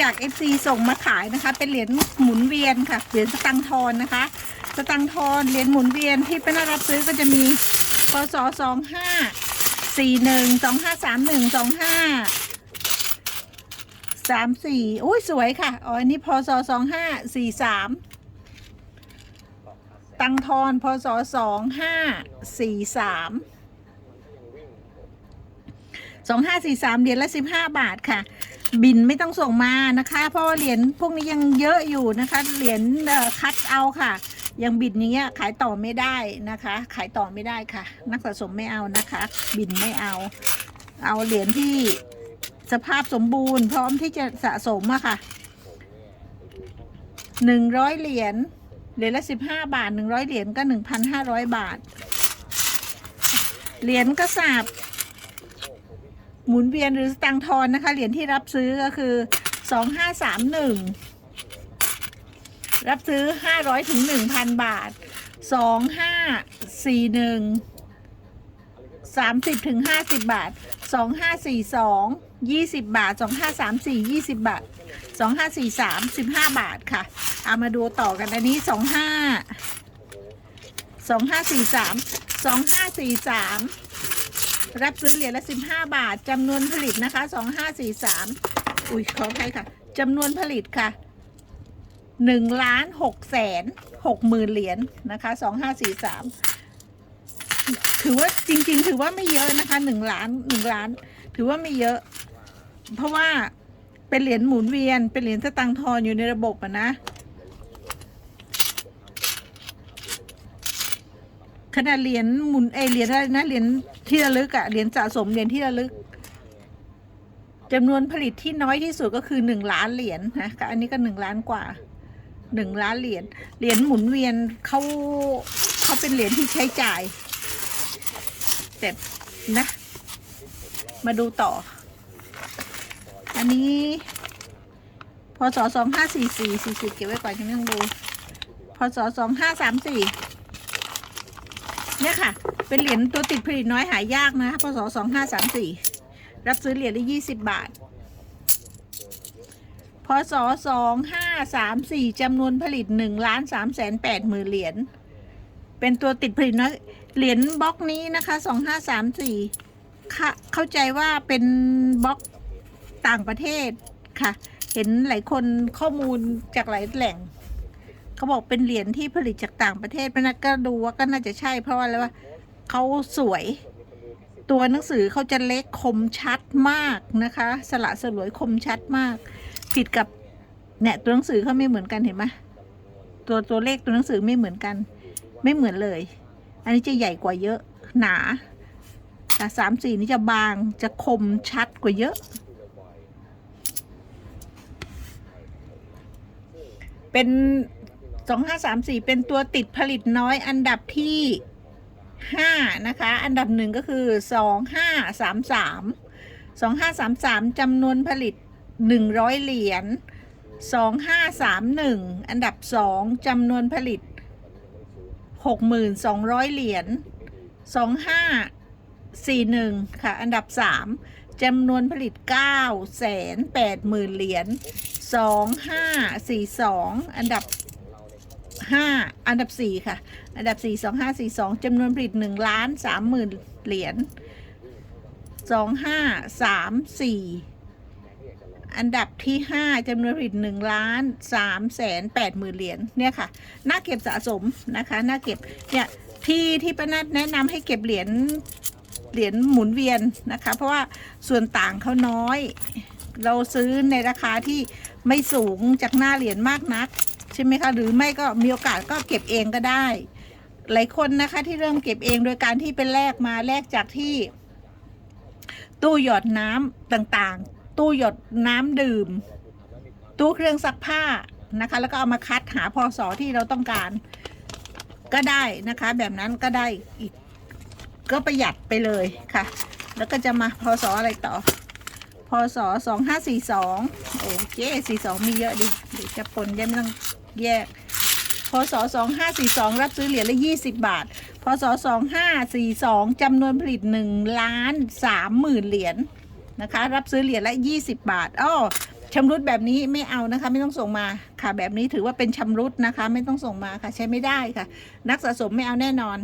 จาก FC ส่งมาขายนะคะ เป็นเหรียญหมุนเวียนค่ะ เหรียญสตังทอนนะคะ สตังทอนเหรียญหมุนเวียนที่เป็นรับซื้อก็จะมีพศสองห้าสี่หนึ่งสองห้าสามหนึ่งสองห้าสามสี่อุ้ยสวยค่ะอ๋ออันนี้พศสองห้าสี่สามตังทอนพศสองห้าสี่สามสองห้าสี่สามเหรียญละสิบห้าบาทค่ะ บินไม่ต้องส่งมานะคะ เพราะว่าเหรียญพวกนี้ยังเยอะอยู่นะคะ เหรียญคัดเอาค่ะ ยังบินอย่างเงี้ยขายต่อไม่ได้นะคะ ขายต่อไม่ได้ค่ะ นักสะสมไม่เอานะคะ บินไม่เอา เอาเหรียญที่สภาพสมบูรณ์ พร้อมที่จะสะสมอะค่ะหนึ่งร้อยเหรียญเหรียญละสิบห้าบาทหนึ่งร้อยเหรียญก็หนึ่งพันห้าร้อยบาท เหรียญกระสาบ หมุนเวียนหรือสตังทอนนะคะ เหรียญที่รับซื้อก็คือสองห้าสามหนึ่งรับซื้อห้าร้อยถึงหนึ่งพันบาทสองห้าสี่หนึ่งสามสิบถึงห้าสิบบาทสองห้าสี่สองยี่สิบบาทสองห้าสามสี่ยี่สิบบาทสองห้าสี่สามสิบห้าบาทค่ะ เอามาดูต่อกันอันนี้สองห้าสองห้าสี่สามสองห้าสี่สาม รับซื้อเหรียญละ 15 บาทจำนวนผลิตนะคะ 2543 อุ้ยขออภัยค่ะจำนวนผลิตค่ะ1ล้าน6แสน6หมื่นเหรียญนะคะ 2543 ถือว่าจริง ๆ ถือว่าไม่เยอะนะคะ1ล้าน1ล้าน ถือว่าไม่เยอะ เพราะว่าเป็นเหรียญหมุนเวียน เป็นเหรียญสตังทอนอยู่ในระบบอะนะขนาดเหรียญหมุนเอเหรียญอะไรนะเหรียญ ที่ระลึกอะเหรียญสะสมเหรียญที่ระลึกจำนวนผลิตที่น้อยที่สุดก็คือหนึ่งล้านเหรียญนะก็อันนี้ก็หนึ่งล้านกว่าหนึ่งล้านเหรียญเหรียญหมุนเวียนเขาเขาเป็นเหรียญที่ใช้จ่ายแต่นะ มาดูต่อ อันนี้พศสองห้าสี่สี่สี่สิบเก็บไว้ก่อนยังไม่ต้องดูพศสองห้าสามสี่เนี่ยค่ะ เป็นเหรียญตัวติดผลิตน้อยหายากนะพศสองห้าสามสี่รับซื้อเหรียญละยี่สิบบาทพศสองห้าสามสี่จำนวนผลิตหนึ่งล้านสามแสนแปดหมื่นเหรียญเป็นตัวติดผลิตน้อยเหรียญบล็อกนี้นะคะสองห้าสามสี่เข้าใจว่าเป็นบล็อกต่างประเทศค่ะ เห็นหลายคนข้อมูลจากหลายแหล่ง เขาบอกเป็นเหรียญที่ผลิตจากต่างประเทศพนั้นก็ดูว่าก็น่าจะใช่เพราะว่าอะไรว่า เขาสวย ตัวหนังสือเขาจะเล็กคมชัดมากนะคะ สละสลวยคมชัดมาก ผิดกับเนี่ยตัวหนังสือเขาไม่เหมือนกันเห็นไหมตัวตัวเลขตัวหนังสือไม่เหมือนกัน ไม่เหมือนเลย อันนี้จะใหญ่กว่าเยอะหนาแต่สามสี่นี่จะบางจะคมชัดกว่าเยอะ เป็นสองห้าสามสี่เป็นตัวติดผลิตน้อยอันดับที่ ห้านะคะ อันดับหนึ่งก็คือสองห้าสามสามสองห้าสามสามจำนวนผลิตหนึ่งร้อยเหรียญสองห้าสามหนึ่งอันดับสองจำนวนผลิตหกหมื่นสองร้อยเหรียญสองห้าสี่หนึ่งค่ะ อันดับสามจำนวนผลิตเก้าแสนแปดหมื่นเหรียญสองห้าสี่สองอันดับ ห้าอันดับสี่ค่ะ อันดับสี่สองห้าสี่สองจำนวนผลิตหนึ่งล้านสามหมื่นเหรียญสองห้าสามสี่อันดับที่ห้าจำนวนผลิตหนึ่งล้านสามแสนแปดหมื่นเหรียญเนี่ยค่ะน่าเก็บสะสมนะคะน่าเก็บเนี่ยที่ที่ป้านัดแนะนำให้เก็บเหรียญเหรียญหมุนเวียนนะคะ เพราะว่าส่วนต่างเขาน้อย เราซื้อในราคาที่ไม่สูงจากหน้าเหรียญมากนัก ใช่ไหมคะ หรือไม่ก็มีโอกาสก็เก็บเองก็ได้ หลายคนนะคะที่เริ่มเก็บเองโดยการที่เป็นแลกมาแลกจากที่ ตู้หยอดน้ำต่างๆ ตู้หยดน้ำดื่ม ตู้เครื่องซักผ้านะคะ แล้วก็เอามาคัดหาพอสอที่เราต้องการก็ได้นะคะ แบบนั้นก็ได้อีกก็ประหยัดไปเลยค่ะ แล้วก็จะมาพอสออะไรต่อพศสองห้าสี่สองโอเคสี่สองมีเยอะดิ เดี๋ยวจะปนยังไม่ต้อง แยก พศ 2542 รับซื้อเหรียญละ 20 บาท พศ 2542จำนวนผลิต1ล้าน3หมื่นเหรียญนะคะ รับซื้อเหรียญละ 20บบาทอ้อชำรุดแบบนี้ไม่เอานะคะ ไม่ต้องส่งมาค่ะ แบบนี้ถือว่าเป็นชำรุดนะคะ ไม่ต้องส่งมาค่ะ ใช้ไม่ได้ค่ะ นักสะสมไม่เอาแน่นอน